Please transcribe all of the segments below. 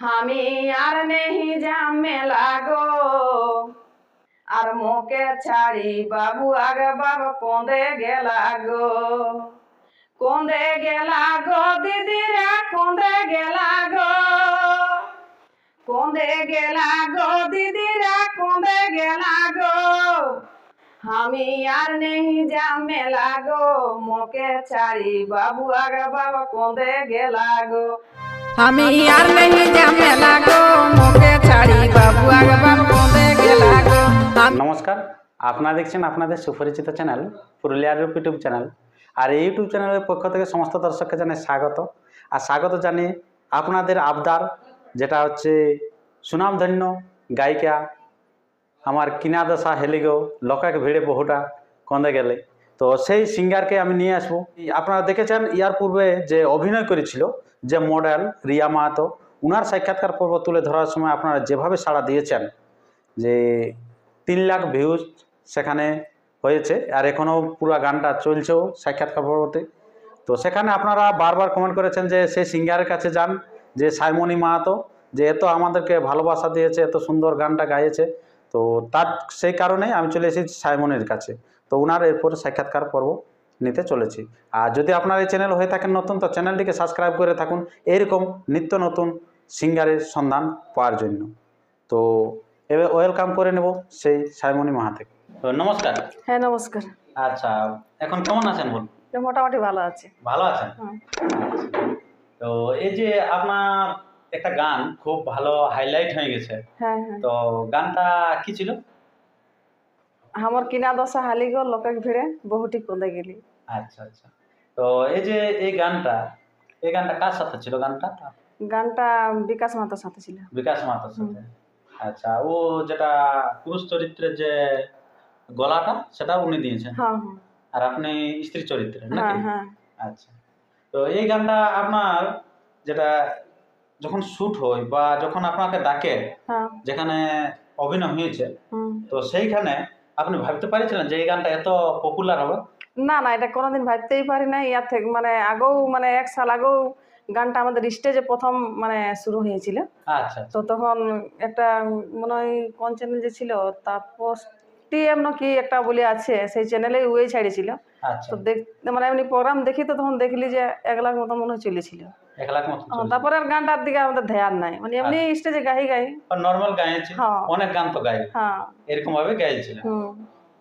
আমি আর নেহি জামে লাগো আর মোকে ছাড়ি বাবু আগে বাবা কোঁদে গেলা গো। কোঁদে গেলা গো, দিদিরা কোঁদে গেলা গো। কোঁদে গেলা গো, দিদিরা কোঁদে গেলা গো। আমি আর নেহি জামে লাগো মোকে ছাড়ি বাবু আগে বাবা কোঁদে গেলা গো। আমি আর মোকে ছাড়ি বাবু নমস্কার, আপনারা দেখছেন আপনাদের সুপরিচিত চ্যানেল, পুরুলিয়ার ইউটিউব চ্যানেল। আর এই ইউটিউব চ্যানেলের পক্ষ থেকে সমস্ত দর্শককে জানাই স্বাগত। আর স্বাগত জানিয়ে আপনাদের আবদার, যেটা হচ্ছে সুনামধন্য গায়িকা আমার কিনা দশা হেলিগো, লোকাকে ভিড়ে বহুটা কন্দে গেলে। তো সেই সিঙ্গারকে আমি নিয়ে আসব। আপনারা দেখেছেন, ইয়ার পূর্বে যে অভিনয় করেছিল যে মডেল রিয়া মাহাতো, উনার সাক্ষাৎকার পর্ব তুলে ধরার সময় আপনারা যেভাবে সাড়া দিয়েছেন যে তিন লাখ ভিউজ সেখানে হয়েছে, আর এখনও পুরো গানটা চলছেও সাক্ষাৎকার পর্বতে। তো সেখানে আপনারা বারবার কমেন্ট করেছেন যে সেই সিঙ্গারের কাছে যান, যে সাইমনি মাহাতো, যে এত আমাদেরকে ভালোবাসা দিয়েছে, এত সুন্দর গানটা গাইয়েছে। তো তার সেই কারণেই আমি চলে এসেছি সাইমনির কাছে। তো ওনার এরপরে সাক্ষাৎকার পর্ব নিতে চলেছি। আর যদি আপনার এই চ্যানেল হয়ে থাকেন নতুন তো চ্যানেলটিকে সাবস্ক্রাইব করে থাকুন। এরকম নিত্য নতুন সিঙ্গারের সন্ধান পাওয়ার জন্য। তো এবার ওয়েলকাম করে নেব সেই সাইমনি মাহাতে তো নমস্কার। হ্যাঁ নমস্কার। আচ্ছা এখন কেমন আছেন বলুন? মোটামুটি ভালো আছে। ভালো আছেন? আচ্ছা। তো এই যে আপনার একটা গান খুব ভালো হাইলাইট হয়ে গেছে। হ্যাঁ হ্যাঁ। তো গানটা কি ছিল? আমার কিনা দশা হালি গো লোকের ভিড়ে বহুটি কোঁদে গেলি। আচ্ছা আচ্ছা। তো এই যে এই গানটা এই গানটা কার সাথে ছিল গানটা? গানটা বিকাশ মাতার সাথে ছিল। বিকাশ মাতার সাথে। আচ্ছা ও যেটা পুরুষ চরিত্রের যে গলাটা সেটা উনি দিয়েছেন? হ্যাঁ হ্যাঁ। আর আপনি স্ত্রী চরিত্রে হ্যাঁ নাকি? হ্যাঁ আচ্ছা। তো এই গানটা আপনার যেটা যখন শ্যুট হয় বা যখন আপনাকে ডাকে হ্যাঁ। যেখানে অভিনয় হয়েছে। তো সেইখানে আপনি ভাবতে পারছিলেন যে এই গানটা এত পপুলার হবে? না না এটা কোনোদিন ভাবতেই পারি না ইয়ার থেকে মানে আগেও মানে এক সাল আগেও গানটা আমাদের স্টেজে প্রথম মানে শুরু হয়েছিল। আচ্ছা। তো তখন একটা মনে হয় কোন চ্যানেল যে ছিল তাপস টিএম না কি একটা বলে আছে সেই চ্যানেলে ওই ছাড়িয়েছিল আচ্ছা। তো দেখ মানে এমনি প্রোগ্রাম দেখি তো তখন দেখলি যে এক লাখ মতো মনে হয় চলেছিল। এক লাখ মতো হ্যাঁ, তারপরে আর গানটার দিকে আমাদের ধ্যান নাই। মানে এমনি স্টেজে গাই গাই। নর্মাল গাইছে হ্যাঁ। অনেক গান তো গাই। হ্যাঁ। এরকম ভাবে গাইছিলেন হুম।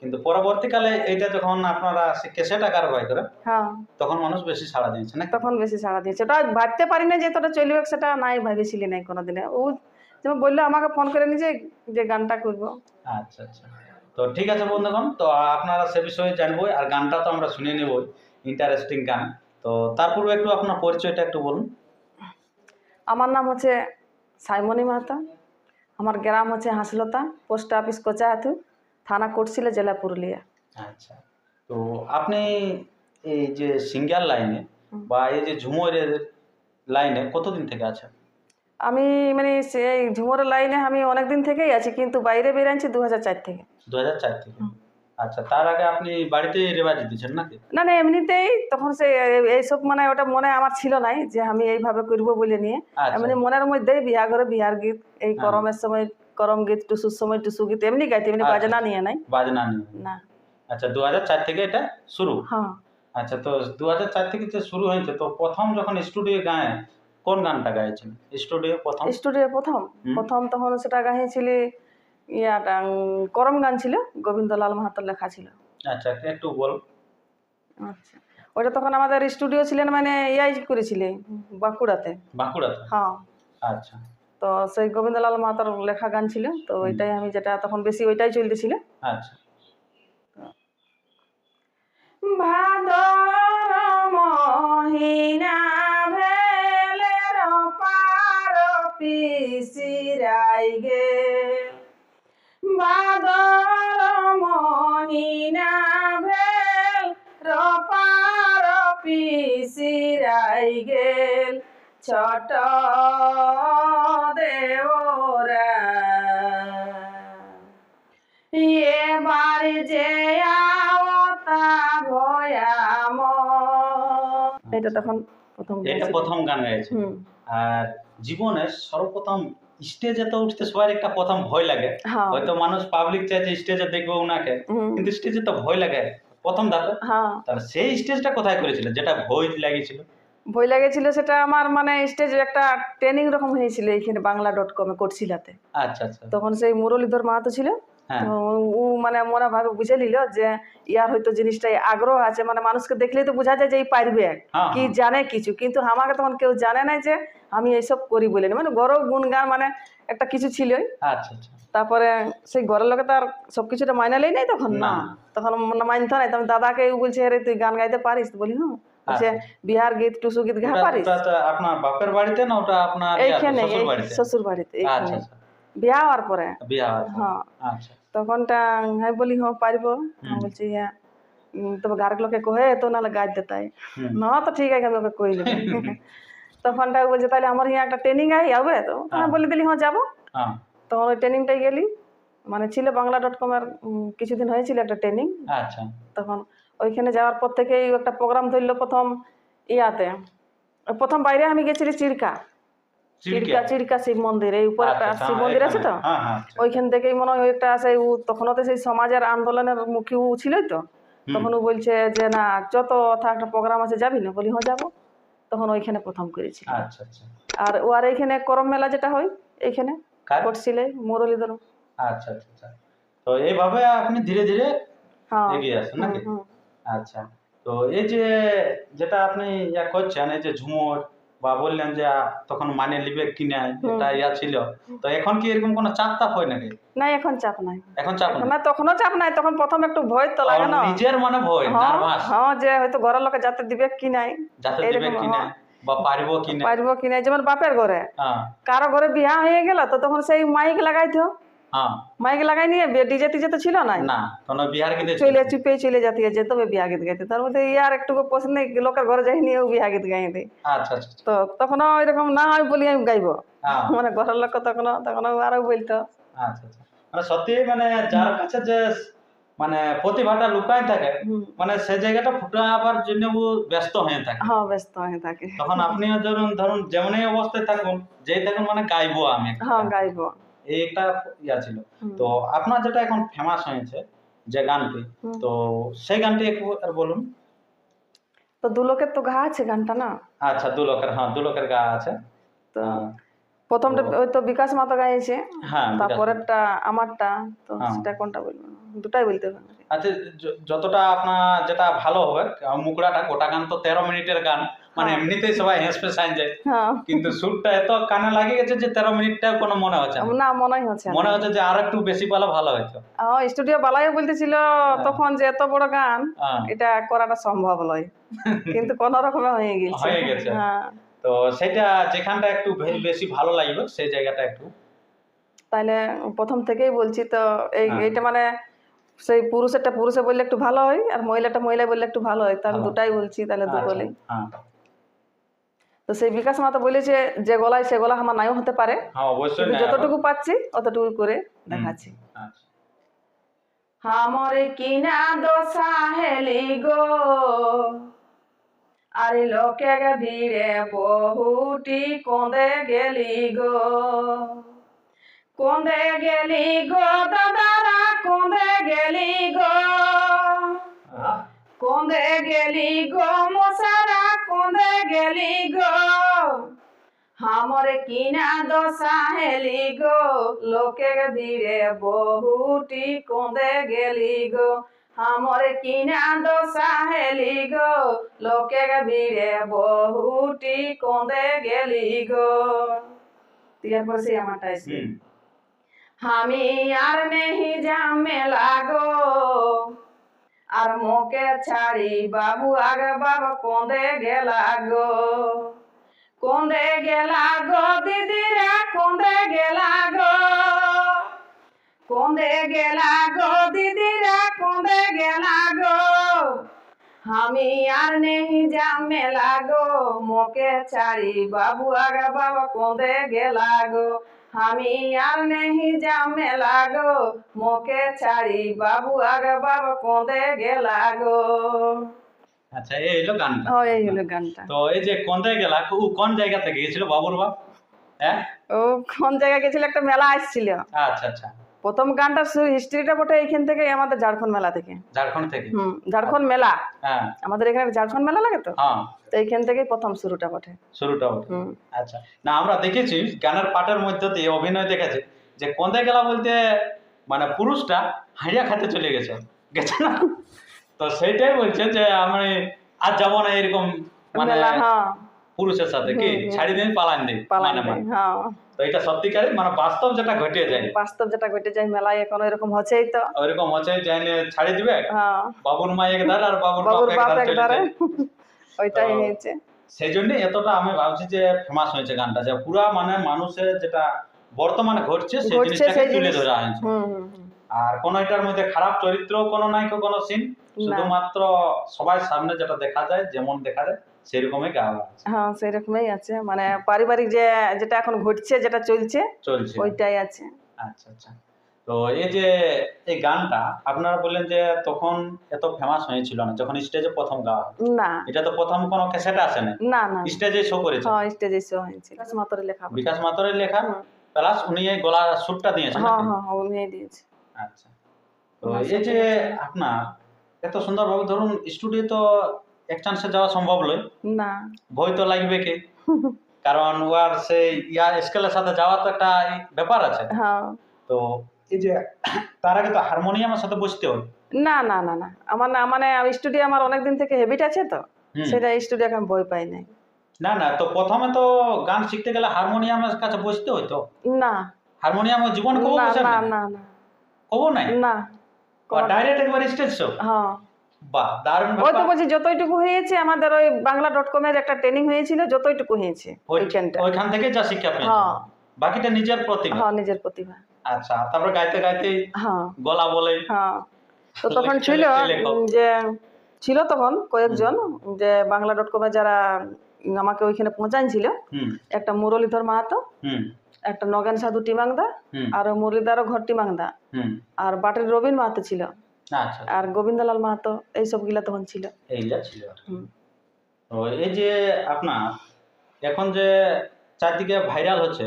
কিন্তু পরবর্তীকালে এইটা যখন আপনারা ক্যাসেট আকার বাই করে হ্যাঁ। তখন মানুষ বেশি সাড়া দিয়েছে না? তখন বেশি সাড়া দিয়েছে। ওটা ভাবতে পারি না যে তোটা চলবে সেটা নাই ভেবেছিলি নাই কোনোদিনে। ও যেমন বলল আমাকে ফোন করে নিজে যে গানটা করব। আচ্ছা আচ্ছা। তো ঠিক আছে বন্ধুগণ তো আপনারা সে বিষয়ে জানব আর গানটা তো আমরা শুনে নেবই। ইন্টারেস্টিং গান। তো তার পূর্বে একটু আপনার পরিচয়টা একটু বলুন। আমার নাম হচ্ছে সাইমনি মাহাতা। আমার গ্রাম হচ্ছে হাসলতা পোস্ট অফিস কোচাহাতু থানা কোটশিলা জেলা পুরুলিয়া। আচ্ছা। তো আপনি এই যে সিঙ্গার লাইনে বা এই যে ঝুমরের লাইনে কতদিন থেকে আছেন? আমি মানে সেই ঝুমুরের লাইনে আমি অনেক দিন থেকেই আছি কিন্তু বাইরে বেরিয়েছি দু হাজার চার থেকে। দু হাজার চার থেকে। আচ্ছা তার আগে আপনি বাড়িতে রেবাজ দিচ্ছেন নাকি? না না এমনিতেই তখন সে এইসব মানে ওটা মনে আমার ছিল নাই যে আমি এইভাবে করব বলে নিয়ে। আচ্ছা। এমনি মনের মধ্যেই বিয়া করে বিয়ার গীত এই করমের সময় করম গীত টুসুর সময় টুসু গীত এমনি গাইতে এমনি আচ্ছা। বাজনা নিয়ে নাই। বাজনা নিয়ে। না। আচ্ছা দু হাজার চার থেকে এটা শুরু? হ্যাঁ। আচ্ছা তো দু হাজার চার থেকে যে শুরু হয়েছে তো প্রথম যখন স্টুডিও গায়ে কোন গানটা গাইছেন? স্টুডিও প্রথম? স্টুডিও প্রথম। প্রথম তখন সেটা গাইছিলি ইয়াটা করম গান ছিল গোবিন্দলাল মাহাতোর লেখা ছিল। আচ্ছা একটু বল। আচ্ছা। ওটা তখন আমাদের স্টুডিও ছিলেন মানে ইয়াই করেছিলে বাঁকুড়াতে। বাঁকুড়াতে? হ্যাঁ। আচ্ছা। তো সেই গোবিন্দলাল মাহাতোর লেখা গান ছিল তো ওইটাই আমি যেটা তখন বেশি ওইটাই চলতেছিল। আচ্ছা। ভাদর মহিনা ভেলের পার পিসিরাই গে ভাদর মহিনা ভেল রপার পিসিরাই গেল। ছোট দেওরা। এবার যে আওতা ভয়াম। এটা তখন প্রথম এটা প্রথম গান গাইছে হুম। আর জীবনে সর্বপ্রথম স্টেজে তো উঠতে সবার একটা প্রথম ভয় লাগে। হ্যাঁ। হয়তো মানুষ পাবলিক চাইছে স্টেজে দেখবে ওনাকে কিন্তু স্টেজে তো ভয় লাগে। প্রথম ধাপে। হ্যাঁ। তাহলে সেই স্টেজটা কোথায় করেছিল? যেটা ভয় লাগিয়েছিল? ভয় লেগেছিল সেটা আমার মানে স্টেজে একটা ট্রেনিং রকম হয়েছিল এইখানে বাংলা ডট কমে কোটশিলাতে। আচ্ছা আচ্ছা। তখন সেই মুরলীধর মাহাতো ছিল। হ্যাঁ। ও মানে মনে ভাবে বুঝে নিল যে ইয়ার হয়তো জিনিসটাই আগ্রহ আছে। মানে মানুষকে দেখলেই তো বোঝা যায় যে এই পারবে কি জানে কিছু। কিন্তু আমাকে তখন কেউ জানে না যে আমি এইসব করি বলে না। মানে গরব গুণগান মানে একটা কিছু ছিলই। আচ্ছা আচ্ছা। তারপরে সেই ঘরের লোকে তার সব কিছুটা মাইনালেই নাই তখন? না। তখন মানতো নাই। তখন দাদাকে বলছে আরে তুই গান গাইতে পারিস? বলি হ্যাঁ বিহার গীত টুসু গীত গা পারিস? আপনার বাপের বাড়িতে না ওটা আপনার এইখানে শ্বশুর বাড়িতে? আচ্ছা বিয়া হওয়ার পরে। বিয়া হ্যাঁ। আচ্ছা। তখনটা আমি বলি হ্যাঁ পারব। বলছি হ্যাঁ তবে গারক লোকে কহে তো নাহলে দেতাই হুম। না তো ঠিক আছে আমি ওকে কই দেবো তখনটা বলছে তাহলে আমার হিয়া একটা ট্রেনিং আই হবে? তো আমি বলে দিলি হ্যাঁ যাব। হ্যাঁ। তখন ওই ট্রেনিংটাই গেলি। মানে ছিল বাংলা ডট কমের কিছুদিন হয়েছিল একটা ট্রেনিং আচ্ছা। তখন ওইখানে যাওয়ার পর থেকেই একটা প্রোগ্রাম ধরলো প্রথম ইয়াতে। প্রথম বাইরে আমি গেছিলি চিরকা। চিরকা? চিরকা শিব মন্দির এই উপরে একটা আচ্ছা, শিব হ্যাঁ, মন্দির আছে তো। হ্যাঁ হ্যাঁ আচ্ছা। ওইখান থেকেই মনে হয় একটা সেই ও তখনও তো সেই সমাজের আন্দোলনের মুখী ও ছিলই তো। তখন ও বলছে যে না যত অথা একটা প্রোগ্রাম আছে যাবি না? বলি হ্যাঁ যাব। তখন ওইখানে প্রথম করেছি আচ্ছা আচ্ছা। আর ও আর এখানে করম মেলা যেটা হয় এখানে কার? করছিলে মুরলীধর। আচ্ছা আচ্ছা আচ্ছা। তো এইভাবে আপনি ধীরে ধীরে হ্যাঁ। এগিয়ে আসেন নাকি। আচ্ছা। তো এই যে যেটা আপনি ইয়া করছেন এই যে ঝুমুর বা বললেন যে তখন মানে লিবে কিনা এটা ইয়া ছিল। তো এখন কি এরকম কোনো চাপ তাপ হয় নাকি? না এখন চাপ নাই। এখন চাপ? না তখনও চাপ নাই তখন প্রথম একটু ভয় তো লাগে না। নিজের মানে ভয় হ্যাঁ নার্ভাস। হ্যাঁ যে হয়তো ঘরের লোকে যাতে দিবে কি নাই যাতে দিবে কিনা হ্যাঁ। বা পারব কিনা পারব কি নাই যেমন বাপের ঘরে। হ্যাঁ। কারও ঘরে বিয়া হয়ে গেল তো তখন সেই মাইক লাগাইতো। হ্যাঁ। মাইক লাগাই নিয়ে ডিজে টিজে তো ছিল না না কোনো বিহার কিন্তু চলে চুপে চলে যাতে যেত বিয়া গীত গাইতে। তার মধ্যে ইয়ার একটু পছন্দ নেই লোকের ঘরে যাই নিয়ে বিয়া গীত গাই দেয়। আচ্ছা আচ্ছা তো তখন এরকম না হয় বলি আমি গাইবো। হ্যাঁ। মানে ঘরের লোক তখন তখন আরও বলতো। আচ্ছা আচ্ছা। মানে সত্যি মানে যার কাছে যে মানে প্রতিভাটা লুকায় থাকে মানে সেই জায়গাটা ফুটাবার জন্য ও ব্যস্ত হয়ে থাকে। হ্যাঁ ব্যস্ত হয়ে থাকে। তখন আপনিও ধরুন ধরুন যেমনই অবস্থায় থাকুন যেই থাকুন মানে গাইবো আমি। হ্যাঁ গাইবো। একটা ইয়া ছিল। তো আপনার যেটা এখন ফেমাস হয়েছে যে গানটি তো সেই গানটি একটু আর বলুন। তো দু লোকের তো গা আছে গানটা না? আচ্ছা দু লোকের হ্যাঁ দু লোকের গা আছে। তো হ্যাঁ, প্রথমটা ওই তো বিকাশ মাতা গাইছে হ্যাঁ। তারপরেরটা আমারটা তো হ্যাঁ। সেটা কোনটা বলব দুটাই বলতে হবে। আচ্ছা যতটা আপনার যেটা ভালো হবে মুকড়াটা গোটা গান তো তেরো মিনিটের গান। মানে হ্যাঁ। এমনিতেই সবাই হেসপে সাইন যায়। হ্যাঁ। কিন্তু সুরটা এত কানে লাগে গেছে যে তেরো মিনিটটা কোনো মনে হচ্ছে না। না মনেই হচ্ছে মনে হচ্ছে যে আর একটু বেশি পালা ভালো হতো স্টুডিও বালাইও বলতেছিল তখন যে এত বড় গান হ্যাঁ। এটা করাটা সম্ভব নয়। কিন্তু কোন রকমে হয়ে গেছে। হয়ে গেছে। হ্যাঁ। তো সেটা যেখানটা একটু বেশি ভালো লাগবে সেই জায়গাটা একটু। তাহলে প্রথম থেকেই বলছি তো এই হ্যাঁ। এইটা মানে সেই পুরুষেরটা পুরুষে বললে একটু ভালো হয় আর মহিলাটা মহিলা বললে একটু ভালো হয়। তো আমি দুটাই বলছি তাহলে দু আচ্ছা, বলি। হ্যাঁ। তো সেই বিকাশ মাতা বলেছে যে গলায় সে গলা আমার নাইও হতে পারে। যতটুকু পাচ্ছি অতটুকু করে দেখাচ্ছি। আমার কিনা দশা হেলি গো। আরে লোকে ভিড়ে বহুটি কন্দে গেলি গো। কন্দে গেলি গো দাদারা কন্দে গেলি গো। কন্দে গেলি গো মশারা কোঁদে গেলি গো। আমার কিনা দশা হেলি গো। লোকে দিরে বহুটি কোঁদে গেলি গো। আমার কিনা দশা হেলি গো। লোকে দিরে বহুটি কোঁদে গেলি গো। তারপর সেই আমি আর নেহি যাম মেলা গো। আর মোকে ছাড়ি বাবু, আগে বাবা কোঁদে গেলা গো। কোঁদে গেলা গো, দিদিরা কোঁদে গেলা গো। কোঁদে গেলা গো, দিদিরা কোঁদে গেলা গো। আমি আর নেহি জামে লাগো মোকে ছাড়ি বাবু, আগে বাবা কোঁদে গেলা গো। আমি আর নেহি জামে লাগো মোকে ছাড়ি বাবু আগে বাবা কোঁদে গেলা গো। আচ্ছা এই হলো গানটা। ও এই হলো গানটা। তো এই যে কোঁদে গেলা ও কোন জায়গা থেকে গেছিল বাবুর বাপ? হ্যাঁ? ও কোন জায়গা গেছিল? একটা মেলা আসছিল। আচ্ছা আচ্ছা। প্রথম গানটার হিস্ট্রিটা বটে এইখান থেকে আমাদের ঝাড়খণ্ড মেলা থেকে। ঝাড়খণ্ড থেকে? হুম ঝাড়খণ্ড মেলা। হ্যাঁ। আমাদের এখানে ঝাড়খণ্ড মেলা লাগে তো? হ্যাঁ। তো এইখান থেকেই প্রথম শুরুটা বটে। শুরুটা হুম। আচ্ছা। না আমরা দেখেছি গানের পাটের মধ্যে দিয়ে অভিনয় দেখেছি যে কোন্দে গেলা বলতে মানে পুরুষটা হাঁড়িয়া খাতে চলে গেছে। গেছে না? তো সেইটাই বলছে যে আমি আর যাব না এরকম মানে পুরুষের সাথে কি। ছাড়ি দিন পালান দিন পালান তো এটা সত্যিকারে মানে বাস্তব যেটা ঘটে যায়। বাস্তব যেটা ঘটে যায় মেলায় এখন এরকম হচ্ছেই তো। ওইরকম হচ্ছে যাইনে ছাড়ি দিবে। হ্যাঁ। বাবুর মা এক ধার আর বাবুর বাপ বাপ এক ধার চলে একবারে যায়। ওইটাই হয়েছে। সেই জন্য এতটা আমি ভাবছি যে ফেমাস হয়েছে গানটা যে পুরা মানে মানুষের যেটা বর্তমানে ঘটছে সেই জিনিসটাকে তুলে। ধরা হয়েছে। আর কোনো এটার মধ্যে খারাপ চরিত্র কোনো নাই কোনো সিন শুধুমাত্র সবার সামনে যেটা দেখা যায় যেমন দেখা যায় সেরকমই গাওয়া হ্যাঁ সেরকমই আছে। মানে পারিবারিক যে যেটা এখন ঘটছে যেটা চলছে চলছে। ওইটাই আছে। আচ্ছা আচ্ছা। তো এই যে এই গানটা আপনারা বললেন যে তখন এত ফেমাস হয়েছিল না যখন স্টেজে প্রথম গাওয়া না। এটা তো প্রথম কোনো ক্যাসেট আসে না না। না স্টেজে শো করেছে হ্যাঁ স্টেজে শো হয়েছে। বিকাশ মাতরে লেখা। বিকাশ মাতরের লেখা? প্লাস উনি এই গলার সুরটা দিয়েছেন হ্যাঁ হ্যাঁ হ্যাঁ উনি দিয়েছে। আচ্ছা। তো এই যে আপনার এত সুন্দরভাবে ধরুন স্টুডিও তো এক চান্সে যাওয়া সম্ভব নয়। না। ভয় তো লাগবে কি? কারণ ওয়ার সেই ইয়ার স্কেলের সাথে যাওয়া তো একটা ব্যাপার আছে। হ্যাঁ। তো এই যে তার আগে তো হারমোনিয়ামের সাথে বসতে হয় না না না না। আমার না মানে স্টুডিও আমার অনেকদিন থেকে হেবিট আছে তো। সেটা স্টুডিও আমি বই পাই নাই। না না তো প্রথমে তো গান শিখতে গেলে হারমোনিয়ামের কাছে বসতে হইতো না। হারমোনিয়ামে জীবন কবো না বসে না না না না। কবো নাই? না। ডাইরেক্ট একবার স্টেজ শো হ্যাঁ। বাহ দারুণ ওই তো বলছি যতটুকু হয়েছে আমাদের ওই বাংলা ডট কমের একটা ট্রেনিং হয়েছিল যতটুকু হয়েছে ওইখানটা ওইখান থেকে যা শিক্ষা পেয়েছে? হ্যাঁ। বাকিটা নিজের প্রতিভা? হ্যাঁ নিজের প্রতিভা। আচ্ছা তারপরে গাইতে গাইতে হ্যাঁ। গলা বলে হ্যাঁ। তো তখন ছিল যে ছিল তখন কয়েকজন যে বাংলা ডট কমে যারা আমাকে ওইখানে পৌঁছাইছিল হুম। একটা মুরলীধর মাহাতো হুম। একটা নগেন সাধু টিমাংদা আর মুরলীদারও ঘর টিমাংদা। হুম। আর বাটের রবীন মাহাতো ছিল। আর গোবিন্দলাল মাহাতো এইসব গিলা তখন ছিল। এইগুলা ছিল তো এই যে আপনার এখন যে চারদিকে ভাইরাল হচ্ছে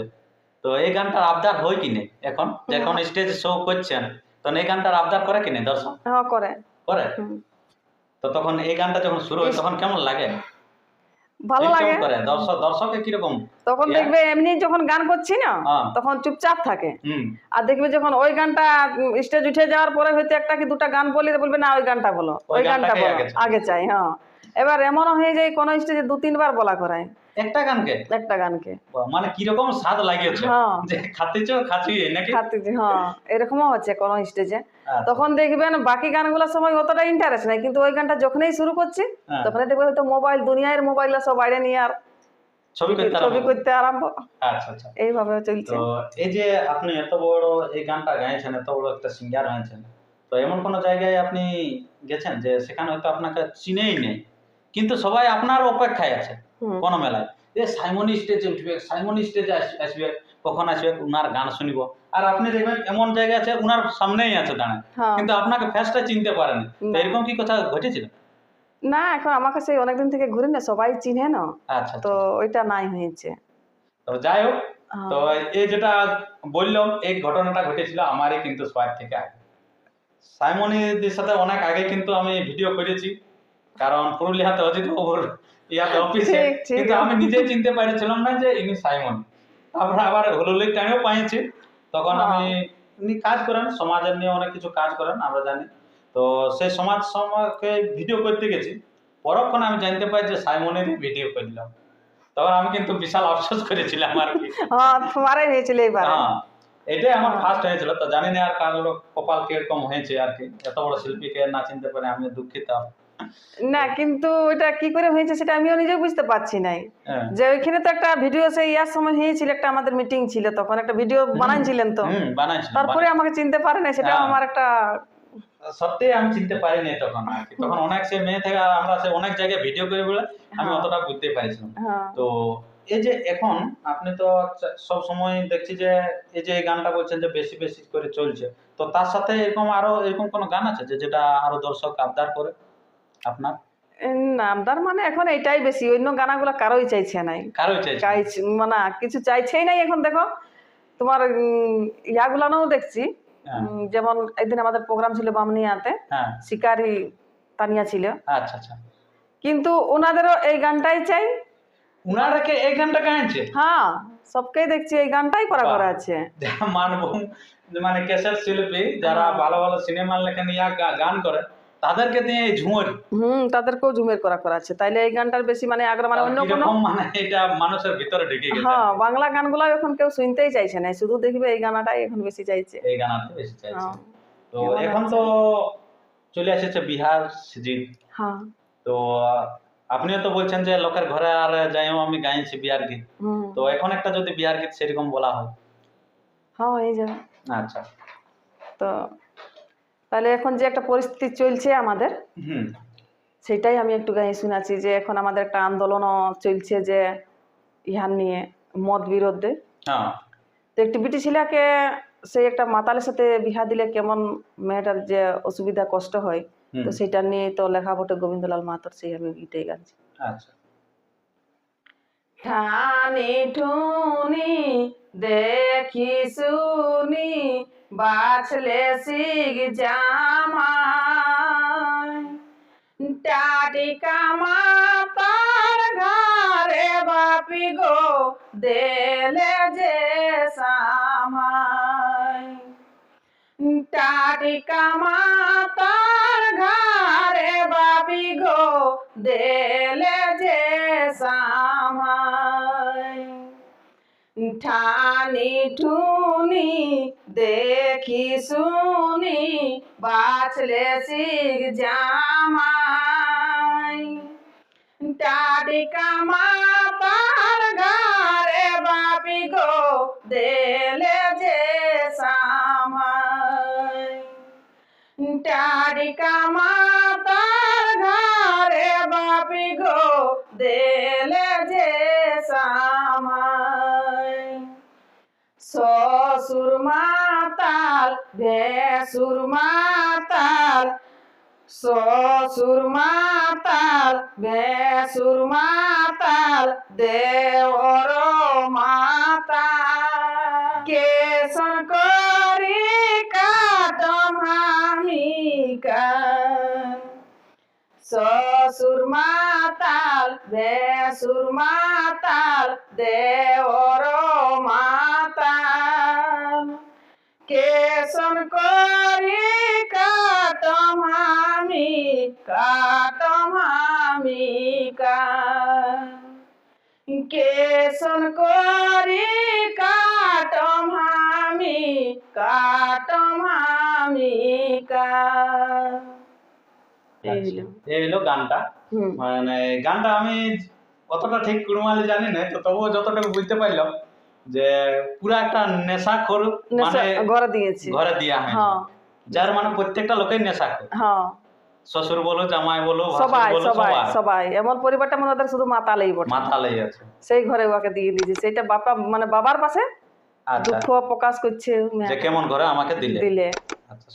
তো এই গানটার আবদার হয় কিনে এখন? এখন যখন স্টেজ শো করছেন তখন এই গানটার আবদার করে কি নেই দর্শক? হ্যাঁ করে। করে? তো তখন এই গানটা যখন শুরু হয় তখন কেমন লাগে? ভালো লাগে? দর্শক দর্শকে কীরকম? তখন দেখবে এমনি যখন গান করছি না তখন চুপচাপ থাকে। আর দেখবে যখন ওই গানটা স্টেজ উঠে যাওয়ার পরে হয়তো একটা কি দুটা গান বলি বলবে না ওই গানটা বলো। ওই ওই গানটা বলো। আগে চাই হ্যাঁ। এবার এমনও হয়ে যায় কোনো স্টেজে দু তিনবার বলা করায়। একটা গানকে? একটা গানকে। মানে কীরকম স্বাদ লাগিয়েছে? হ্যাঁ। যে খাতিছ খাচ্ছি নাকি? খাতে হ্যাঁ। এরকমও হচ্ছে কোনো স্টেজে আচ্ছা, তখন দেখবেন বাকি গানগুলোর সময় অতটা ইন্টারেস্ট নাই কিন্তু ওই গানটা যখনই শুরু করছি হ্যাঁ, তখনই দেখবে হয়তো মোবাইল দুনিয়ার মোবাইল সব বাইরে নিয়ে আর ছবি করতে ছবি করতে আরম্ভ। আচ্ছা আচ্ছা। এইভাবে চলছে। তো এই যে আপনি এত বড় এই গানটা গাইছেন এত বড় একটা সিঙ্গার হয়েছেন তো এমন কোনো জায়গায় আপনি গেছেন যে সেখানে হয়তো আপনাকে চিনেই নেই? কিন্তু সবাই আপনার অপেক্ষায় আছে। কোনো মেলায়। এ সাইমনি স্টেজে উঠবে সাইমনি স্টেজে আসবে কখন আসবে উনার গান শুনিব। আর আপনি দেখবেন এমন জায়গা আছে উনার সামনেই আছে দাঁড়ায় হ্যাঁ। কিন্তু আপনাকে ফেসটা চিনতে পারেনি তো এরকম কি কথা ঘটেছিল না এখন আমাকে সেই অনেকদিন থেকে ঘুরে না সবাই চিনে না। আচ্ছা তো ওইটা নাই হয়েছে। তো যাই হোক হ্যাঁ। তো এই যেটা বললাম এই ঘটনাটা ঘটেছিল আমারই কিন্তু সোয়ার থেকে আগে। সাইমনিদের সাথে অনেক আগে কিন্তু আমি ভিডিও করেছি। কারণ পুরুলিয়াতে অজিত বাবুর ইয়াতে অফিসে। কিন্তু আমি নিজে চিনতে পারছিলাম না যে ইনি সাইমন। তারপরে আবার হলুলির টাইমেও পাইছি। তখন হ্যাঁ। আমি উনি কাজ করেন সমাজের নিয়ে অনেক কিছু কাজ করেন আমরা জানি। তো সেই সমাজ সম্পর্কে ভিডিও করতে গেছি। পরক্ষণ আমি জানতে পারি যে সাইমনেরই ভিডিও করলাম। তখন আমি কিন্তু বিশাল আফসোস করেছিলাম আর কি। হ্যাঁ তোমারই হয়েছিল এবার। হ্যাঁ এটাই আমার ফার্স্ট হয়েছিল। তো জানি না আর কার কপাল কীরকম হয়েছে আর কি। এত বড় শিল্পীকে না চিনতে পারে আমি দুঃখিত। না কিন্তু ওইটা কি করে হয়েছে সেটা আমিও নিজেও বুঝতে পারছি নাই হ্যাঁ। যে ওইখানে তো একটা ভিডিও সেই ইয়ার সময় হয়েছিল একটা আমাদের মিটিং ছিল তখন একটা ভিডিও বানাইছিলেন তো তারপরে আমাকে চিনতে পারে না সেটা হ্যাঁ। আমার একটা সত্যি আমি চিনতে পারিনি তখন আর কি তখন অনেক সে মেয়ে থেকে আমরা সে অনেক জায়গায় ভিডিও করে বলে আমি হ্যাঁ। অতটা বুঝতে পারছিলাম তো এই যে এখন আপনি তো সব সময় দেখছি যে এই যে গানটা বলছেন যে বেশি বেশি করে চলছে তো তার সাথে এরকম আরও এরকম কোনো গান আছে যে যেটা আরও দর্শক আবদার করে আপনার? নামদার মানে এখন এটাই বেশি অন্য গানাগুলো কারোই চাইছে নাই। কারোই চাইছে মানে কিছু চাইছেই নাই এখন দেখো। তোমার ইয়াগুলানও দেখছি। হ্যাঁ। যেমন একদিন আমাদের প্রোগ্রাম ছিল বামনিয়াতে হ্যাঁ। শিকারি তানিয়া ছিল। আচ্ছা আচ্ছা। কিন্তু ওনাদেরও এই গানটাই চাই। উনারা কে এই গানটা গাইছে হ্যাঁ সবকেই দেখছি এই গানটাই করা করা আছে। মানব মানে কেসের শিল্পী যারা ভালো ভালো সিনেমা লেখেন ইয়া গান করে তাদেরকে দিয়ে এই ঝুমর। হুম তাদেরকেও ঝুমের করা করা আছে। তাইলে এই গানটার বেশি মানে আগ্রহ মানে অন্য কোনো মানে এটা মানুষের ভিতরে ঢুকে গেছে। হ্যাঁ বাংলা গানগুলো এখন কেউ শুনতেই চাইছে না। শুধু দেখবে এই গানাটাই এখন বেশি চাইছে। এই গানাতে বেশি চাইছে। হ্যাঁ। তো এখন তো চলে এসেছে বিহার সিজন। হ্যাঁ। তো আপনিও তো বলছেন যে লোকের ঘরে আর যাইও আমি গাইছি বিহার গীত। তো এখন একটা যদি বিহার গীত সেরকম বলা হয়? হ্যাঁ এই যাবে আচ্ছা। তো তাহলে এখন যে একটা পরিস্থিতি চলছে আমাদের সেটাই আমি একটু গাই শুনেছি যে এখন আমাদের একটা আন্দোলনও চলছে যে ইহার নিয়ে মদ বিরুদ্ধে হ্যাঁ। তো একটি বিটি ছেলেকে সেই একটা মাতালের সাথে বিহা দিলে কেমন মেয়েটার যে অসুবিধা কষ্ট হয় তো সেটা নিয়ে তো লেখা বটে গোবিন্দলাল মাহাতর সেই আমি গীতেই গাচ্ছি ঠানি ঠুনি দেখি শুনি বাছলে শিখ জামাই। টাটিকা মাতার ঘরে বাপি গো দেলে যে টাটিকা মাতার ঘরে বাপি গো দেলে যে সামাই। ঠানি ঠুনি, দেখি শুনি বাছলে শিখ জামাই। টাটিকা মাতার ঘরে বাপি গো, দেলে যে সামাই। টারিকা মাতার ঘরে বাপি গো, দেলে যে সামাই। শ্বশুর মাতাল ভেসুর মাতাল শ্বশুর মাতাল ভেসুর মাতাল দেওর মাতাল কেশন করি কাটম আমি কান শ্বশুর মাতাল ভেসুর মাতাল দেওর মাতাল কেশন করি কাটম আমি কাটম আমি কান কেশন করি কাটম আমি কাটম আমি কান এই হলো। গানটা। মানে গানটা আমি অতটা ঠিক কুড়মালি জানি না তো তবুও যতটুকু বুঝতে পারলাম যে পুরা একটা নেশা খোর মানে ঘরে দিয়েছি। ঘরে দিয়া হয় হ্যাঁ। যার মানে প্রত্যেকটা লোকের নেশা খোর হ্যাঁ। শ্বশুর বলো জামাই বলো সবাই সবাই সবাই। এমন পরিবারটা মনে ওদের শুধু মাতালেই বটে। মাথা লেগে আছে। সেই ঘরে ওকে দিয়ে দিয়েছে। সেটা বাপা মানে বাবার পাশে আচ্ছা। দুঃখ প্রকাশ করছে যে কেমন ঘরে আমাকে দিলে। দিলে। আচ্ছা